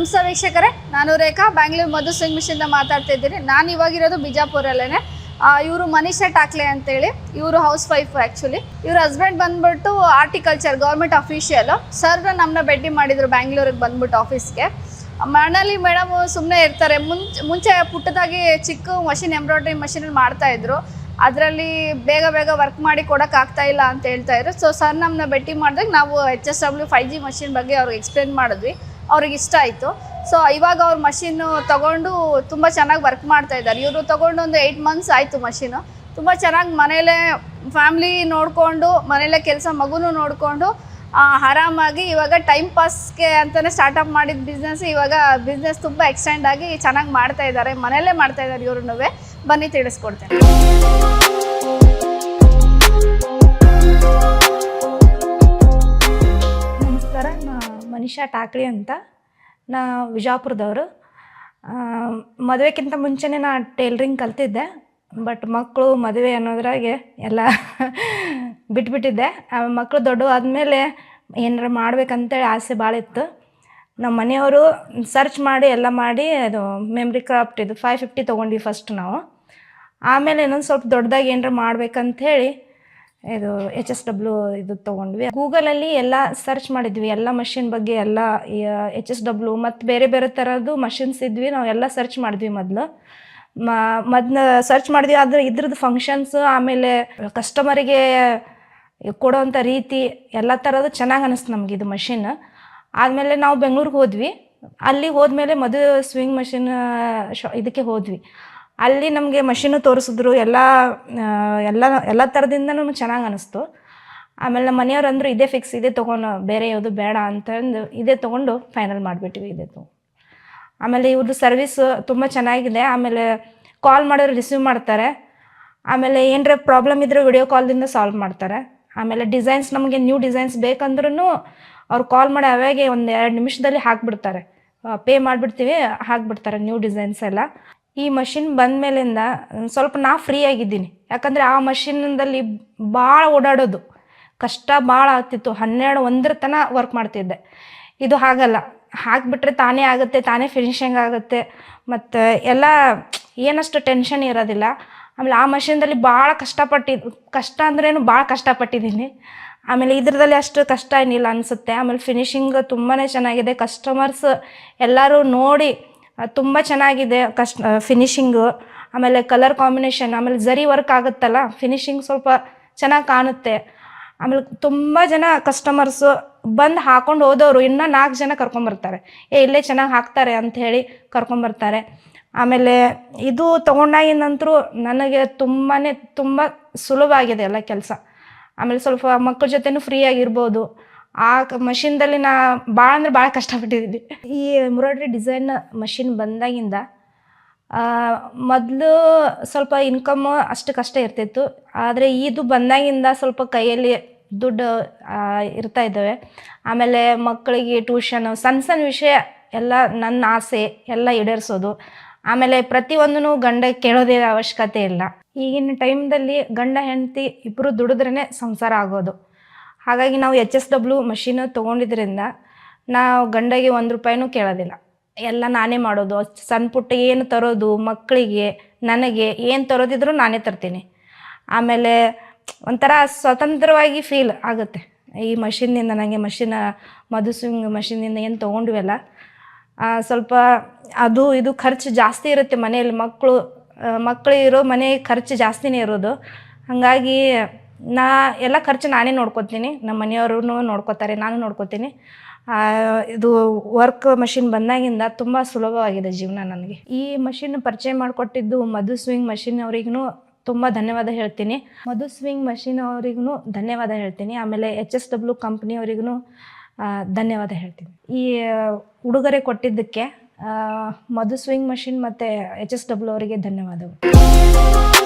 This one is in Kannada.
ನಮಸ್ತೆ ವೀಕ್ಷಕರೇ, ನಾನು ರೇಖಾ, ಬ್ಯಾಂಗ್ಳೂರ್ ಮಧು ಸಿಂಗ್ ಮಿಷಿಂದ ಮಾತಾಡ್ತಾ ಇದ್ದೀನಿ ನಾನು ಇವಾಗಿರೋದು ಬಿಜಾಪುರಲ್ಲೇ ಇವರು ಮನೀಷಾ ಟಾಕ್ಲೆ ಅಂತೇಳಿ, ಇವರು ಹೌಸ್ ವೈಫ್ ಆ್ಯಕ್ಚುಲಿ ಇವ್ರ ಹಸ್ಬೆಂಡ್ ಬಂದ್ಬಿಟ್ಟು ಆರ್ಟಿಕಲ್ಚರ್ ಗೌರ್ಮೆಂಟ್ ಅಫಿಷಿಯಲ್ ಸರ್ ನಮ್ಮನ್ನ ಭೇಟಿ ಮಾಡಿದರು ಬ್ಯಾಂಗ್ಳೂರಿಗೆ ಬಂದ್ಬಿಟ್ಟು ಆಫೀಸ್ಗೆ ಮನೇಲಿ ಮೇಡಮ್ ಸುಮ್ಮನೆ ಇರ್ತಾರೆ. ಮುಂಚೆ ಮುಂಚೆ ಪುಟ್ಟದಾಗಿ ಚಿಕ್ಕ ಮಷಿನ್ ಎಂಬ್ರಾಯ್ಡ್ರಿ ಮಷಿನಲ್ಲಿ ಮಾಡ್ತಾಯಿದ್ರು ಅದರಲ್ಲಿ ಬೇಗ ಬೇಗ ವರ್ಕ್ ಮಾಡಿ ಕೊಡೋಕೆ ಆಗ್ತಾ ಇಲ್ಲ ಅಂತ ಹೇಳ್ತಾ ಇದ್ರು. ಸೊ ಸರ್ ನಮ್ಮನ್ನ ಭೇಟಿ ಮಾಡಿದಾಗ ನಾವು H S W five G machine ಬಗ್ಗೆ ಅವ್ರಿಗೆ ಎಕ್ಸ್ಪ್ಲೇನ್ ಮಾಡಿದ್ವಿ. ಅವ್ರಿಗೆ ಇಷ್ಟ ಆಯಿತು. ಸೊ ಇವಾಗ ಅವ್ರ ಮಷಿನ್ನು ತಗೊಂಡು ತುಂಬ ಚೆನ್ನಾಗಿ ವರ್ಕ್ ಮಾಡ್ತಾ ಇದ್ದಾರೆ. ಇವರು ತಗೊಂಡು ಒಂದು ಏಯ್ಟ್ ಮಂತ್ಸ್ ಆಯಿತು ಮಷಿನು ತುಂಬ ಚೆನ್ನಾಗಿ ಮನೇಲೇ ಫ್ಯಾಮ್ಲಿ ನೋಡಿಕೊಂಡು, ಮನೇಲೇ ಕೆಲಸ ಮಗುನೂ ನೋಡಿಕೊಂಡು ಆರಾಮಾಗಿ ಇವಾಗ ಟೈಮ್ ಪಾಸ್ಗೆ ಅಂತಲೇ ಸ್ಟಾರ್ಟಪ್ ಮಾಡಿದ ಬಿಸ್ನೆಸ್ ಇವಾಗ ಬಿಸ್ನೆಸ್ ತುಂಬ ಎಕ್ಸ್ಟೆಂಡ್ ಆಗಿ ಚೆನ್ನಾಗಿ ಮಾಡ್ತಾ ಇದ್ದಾರೆ. ಮನೆಯಲ್ಲೇ ಮಾಡ್ತಾ ಇದ್ದಾರೆ ಇವ್ರೂ ಬನ್ನಿ ತಿಳಿಸ್ಕೊಡ್ತೇನೆ. ಮನಿಷಾ ಟಾಕ್ಳಿ ಅಂತ, ನಾ ವಿಜಾಪುರದವರು. ಮದುವೆಕ್ಕಿಂತ ಮುಂಚೆನೇ ನಾ ಟೇಲ್ರಿಂಗ್ ಕಲ್ತಿದ್ದೆ, ಬಟ್ ಮಕ್ಕಳು ಮದುವೆ ಅನ್ನೋದ್ರಾಗೆ ಎಲ್ಲ ಬಿಟ್ಬಿಟ್ಟಿದ್ದೆ. ಮಕ್ಕಳು ದೊಡ್ಡ ಆದಮೇಲೆ ಏನಾರ ಮಾಡ್ಬೇಕಂತೇಳಿ ಆಸೆ ಭಾಳ ಇತ್ತು. ನಮ್ಮ ಮನೆಯವರು ಸರ್ಚ್ ಮಾಡಿ ಎಲ್ಲ ಮಾಡಿ, ಅದು ಮೆಮ್ರಿ ಕ್ರಾಫ್ಟ್ ಇದು ಫೈವ್ ಫಿಫ್ಟಿ ತೊಗೊಂಡ್ವಿ ಫಸ್ಟ್ ನಾವು. ಆಮೇಲೆ ಇನ್ನೊಂದು ಸ್ವಲ್ಪ ದೊಡ್ಡದಾಗಿ ಏನಾರ ಮಾಡ್ಬೇಕಂಥೇಳಿ ಇದು ಎಚ್ ಎಸ್ ಡಬ್ಲ್ಯೂ ಇದು ತೊಗೊಂಡ್ವಿ. ಗೂಗಲಲ್ಲಿ ಎಲ್ಲ ಸರ್ಚ್ ಮಾಡಿದ್ವಿ. ಎಲ್ಲ ಮಷಿನ್ ಬಗ್ಗೆ ಎಲ್ಲ ಎಚ್ ಎಸ್ ಡಬ್ಲ್ಯೂ ಮತ್ತು ಬೇರೆ ಬೇರೆ ಥರದ್ದು ಮಷಿನ್ಸ್ ಇದ್ವಿ. ನಾವು ಎಲ್ಲ ಸರ್ಚ್ ಮಾಡಿದ್ವಿ ಮೊದಲು. ಮದ್ನ ಸರ್ಚ್ ಮಾಡಿದ್ವಿ. ಆದರೆ ಇದ್ರದ್ದು ಫಂಕ್ಷನ್ಸ್ ಆಮೇಲೆ ಕಸ್ಟಮರಿಗೆ ಕೊಡೋವಂಥ ರೀತಿ ಎಲ್ಲ ಥರದ್ದು ಚೆನ್ನಾಗಿ ಅನಿಸ್ತು ನಮ್ಗೆ ಇದು ಮಷಿನ್ ಆದಮೇಲೆ ನಾವು ಬೆಂಗಳೂರಿಗೆ ಹೋದ್ವಿ. ಅಲ್ಲಿ ಹೋದ್ಮೇಲೆ ಮದುವೆ ಸ್ವಿಂಗ್ ಮಷಿನ್ ಶಾ, ಇದಕ್ಕೆ ಹೋದ್ವಿ. ಅಲ್ಲಿ ನಮಗೆ ಮಷಿನು ತೋರಿಸಿದ್ರು, ಎಲ್ಲ ಎಲ್ಲ ಎಲ್ಲ ಥರದಿಂದನೂ ಚೆನ್ನಾಗಿ ಅನ್ನಿಸ್ತು ಆಮೇಲೆ ನಮ್ಮ ಮನೆಯವ್ರು ಅಂದರು, ಇದೇ ಫಿಕ್ಸ್ ಇದೇ ತೊಗೊಂಡು, ಬೇರೆ ಯಾವುದು ಬೇಡ ಅಂತಂದು ಇದೇ ತೊಗೊಂಡು ಫೈನಲ್ ಮಾಡಿಬಿಟ್ವಿ ಇದೇ ತೊಗೊಂಡು. ಆಮೇಲೆ ಇವ್ರದ್ದು ಸರ್ವಿಸ್ ತುಂಬ ಚೆನ್ನಾಗಿದೆ. ಆಮೇಲೆ ಕಾಲ್ ಮಾಡಿದ್ರೆ ರಿಸೀವ್ ಮಾಡ್ತಾರೆ. ಆಮೇಲೆ ಏನರ ಪ್ರಾಬ್ಲಮ್ ಇದ್ದರೆ ವಿಡಿಯೋ ಕಾಲ್ದಿಂದ ಸಾಲ್ವ್ ಮಾಡ್ತಾರೆ. ಆಮೇಲೆ ಡಿಸೈನ್ಸ್ ನಮಗೆ ನ್ಯೂ ಡಿಸೈನ್ಸ್ ಬೇಕಂದ್ರೂ ಅವ್ರು ಕಾಲ್ ಮಾಡಿ ಅವಾಗೆ ಒಂದು ಎರಡು ನಿಮಿಷದಲ್ಲಿ ಹಾಕ್ಬಿಡ್ತಾರೆ. ಪೇ ಮಾಡಿಬಿಡ್ತೀವಿ, ಹಾಕ್ಬಿಡ್ತಾರೆ ನ್ಯೂ ಡಿಸೈನ್ಸ್ ಎಲ್ಲ. ಈ ಮಷಿನ್ ಬಂದ ಮೇಲಿಂದ ಸ್ವಲ್ಪ ನಾ ಫ್ರೀ ಆಗಿದ್ದೀನಿ. ಯಾಕಂದರೆ ಆ ಮಷಿನ್ನಲ್ಲಿ ಭಾಳ ಓಡಾಡೋದು. ಕಷ್ಟ ಭಾಳ ಆಗ್ತಿತ್ತು. ಹನ್ನೆರಡು, ಒಂದರ ತನಕ ವರ್ಕ್ ಮಾಡ್ತಿದ್ದೆ. ಇದು ಹಾಗಲ್ಲ. ಹಾಕಿಬಿಟ್ರೆ ತಾನೇ ಆಗುತ್ತೆ, ತಾನೇ ಫಿನಿಶಿಂಗ್ ಆಗುತ್ತೆ. ಮತ್ತು ಎಲ್ಲ ಏನಷ್ಟು ಟೆನ್ಷನ್ ಇರೋದಿಲ್ಲ. ಆಮೇಲೆ ಆ ಮಷಿನ್ದಲ್ಲಿ ಭಾಳ ಕಷ್ಟಪಟ್ಟಿದ್ದು ಕಷ್ಟ ಅಂದ್ರೇನು ಭಾಳ ಕಷ್ಟಪಟ್ಟಿದ್ದೀನಿ. ಆಮೇಲೆ ಇದ್ರದಲ್ಲಿ ಅಷ್ಟು ಕಷ್ಟ ಏನಿಲ್ಲ ಅನಿಸುತ್ತೆ. ಆಮೇಲೆ ಫಿನಿಶಿಂಗ್ ತುಂಬಾ ಚೆನ್ನಾಗಿದೆ. ಕಸ್ಟಮರ್ಸ್ ಎಲ್ಲರೂ ನೋಡಿ ತುಂಬ ಚೆನ್ನಾಗಿದೆ ಕಷ್ಟ ಫಿನಿಶಿಂಗು ಆಮೇಲೆ ಕಲರ್ ಕಾಂಬಿನೇಷನ್ ಆಮೇಲೆ ಜರಿ ವರ್ಕ್ ಆಗುತ್ತಲ್ಲ ಫಿನಿಶಿಂಗ್ ಸ್ವಲ್ಪ ಚೆನ್ನಾಗಿ ಕಾಣುತ್ತೆ. ಆಮೇಲೆ ತುಂಬ ಜನ ಕಸ್ಟಮರ್ಸು ಬಂದು ಹಾಕೊಂಡು ಹೋದವರು ಇನ್ನೂ ನಾಲ್ಕು ಜನ ಕರ್ಕೊಂಬರ್ತಾರೆ ಏ, ಇಲ್ಲೇ ಚೆನ್ನಾಗಿ ಹಾಕ್ತಾರೆ ಅಂತ ಹೇಳಿ ಕರ್ಕೊಂಬರ್ತಾರೆ ಆಮೇಲೆ ಇದು ತೊಗೊಂಡಾಗಿನಂತರೂ ನನಗೆ ತುಂಬಾ ತುಂಬ ಸುಲಭ ಆಗಿದೆ ಎಲ್ಲ ಕೆಲಸ. ಆಮೇಲೆ ಸ್ವಲ್ಪ ಮಕ್ಕಳ ಜೊತೆನೂ ಫ್ರೀ ಆಗಿರ್ಬೋದು. ಆ ಮಷಿನ್ದಲ್ಲಿ ನಾ ಭಾಳ ಅಂದ್ರೆ ಭಾಳ ಕಷ್ಟಪಟ್ಟಿದ್ದೀನಿ ಈ ಎಂಬ್ರಾಯ್ಡ್ರಿ ಡಿಸೈನ್ ಮಷಿನ್ ಬಂದಾಗಿಂದ ಮೊದಲು ಸ್ವಲ್ಪ ಇನ್ಕಮ್ ಅಷ್ಟು ಕಷ್ಟ ಇರ್ತಿತ್ತು. ಆದರೆ ಇದು ಬಂದಾಗಿಂದ ಸ್ವಲ್ಪ ಕೈಯಲ್ಲಿ ದುಡ್ಡು ಇರ್ತಾ ಇದ್ದಾವೆ. ಆಮೇಲೆ ಮಕ್ಕಳಿಗೆ ಟ್ಯೂಷನು ಸಣ್ಣ ಸಣ್ಣ ವಿಷಯ ಎಲ್ಲ ನನ್ನ ಆಸೆ, ಎಲ್ಲ ಈಡೇರಿಸೋದು. ಆಮೇಲೆ ಪ್ರತಿಯೊಂದೂ ಗಂಡ ಕೇಳೋದೇ ಅವಶ್ಯಕತೆ ಇಲ್ಲ. ಈಗಿನ ಟೈಮ್ದಲ್ಲಿ ಗಂಡ, ಹೆಂಡತಿ ಇಬ್ಬರು ದುಡಿದ್ರೇ ಸಂಸಾರ ಆಗೋದು. ಹಾಗಾಗಿ ನಾವು ಎಚ್ ಎಸ್ ಡಬ್ಲ್ಯೂ ಮಷೀನ್ ತೊಗೊಂಡಿದ್ರಿಂದ ನಾವು ಗಂಡಗೆ ಒಂದು ರೂಪಾಯಿನೂ ಕೇಳೋದಿಲ್ಲ. ಎಲ್ಲ ನಾನೇ ಮಾಡೋದು, ಸಣ್ಣ ಪುಟ್ಟ ಏನು ತರೋದು, ಮಕ್ಕಳಿಗೆ, ನನಗೆ ಏನು ತರೋದಿದ್ರು ನಾನೇ ತರ್ತೀನಿ. ಆಮೇಲೆ ಒಂಥರ ಸ್ವತಂತ್ರವಾಗಿ ಫೀಲ್ ಆಗುತ್ತೆ. ಈ ಮಷಿನ್ನಿಂದ ನನಗೆ ಮಷಿನ ಮಧು ಸ್ವಿಂಗ್ ಮಷಿನಿಂದ ಏನು ತೊಗೊಂಡ್ವಲ್ಲ ಸ್ವಲ್ಪ ಅದು ಇದು ಖರ್ಚು ಜಾಸ್ತಿ ಇರುತ್ತೆ ಮನೆಯಲ್ಲಿ ಮಕ್ಕಳು ಮಕ್ಕಳು ಇರೋ ಮನೆ ಖರ್ಚು ಜಾಸ್ತಿನೇ ಇರೋದು. ಹಾಗಾಗಿ ನಾ ಎಲ್ಲ ಖರ್ಚು ನಾನೇ ನೋಡ್ಕೊತೀನಿ. ನಮ್ಮ ಮನೆಯವರು ನೋಡ್ಕೋತಾರೆ, ನಾನು ನೋಡ್ಕೋತೀನಿ. ಇದು ವರ್ಕ್ ಮಷಿನ್ ಬಂದಾಗಿಂದ ತುಂಬ ಸುಲಭವಾಗಿದೆ ಜೀವನ ನನಗೆ. ಈ ಮಷಿನ್ ಪರಿಚಯ ಮಾಡಿಕೊಟ್ಟಿದ್ದು ಮಧು ಸ್ವಿಂಗ್ ಮಷಿನ್ ಅವ್ರಿಗೂ ತುಂಬ ಧನ್ಯವಾದ ಹೇಳ್ತೀನಿ. ಮಧು ಸ್ವಿಂಗ್ ಮಷಿನ್ ಅವ್ರಿಗೂ ಧನ್ಯವಾದ ಹೇಳ್ತೀನಿ. ಆಮೇಲೆ ಎಚ್ ಎಸ್ ಡಬ್ಲ್ಯೂ ಕಂಪ್ನಿ ಅವ್ರಿಗೂ ಧನ್ಯವಾದ ಹೇಳ್ತೀನಿ. ಈ ಉಡುಗೊರೆ ಕೊಟ್ಟಿದ್ದಕ್ಕೆ ಮಧು ಸ್ವಿಂಗ್ ಮಷಿನ್ ಮತ್ತು ಎಚ್ ಎಸ್ ಡಬ್ಲ್ಯೂ ಅವರಿಗೆ ಧನ್ಯವಾದಗಳು.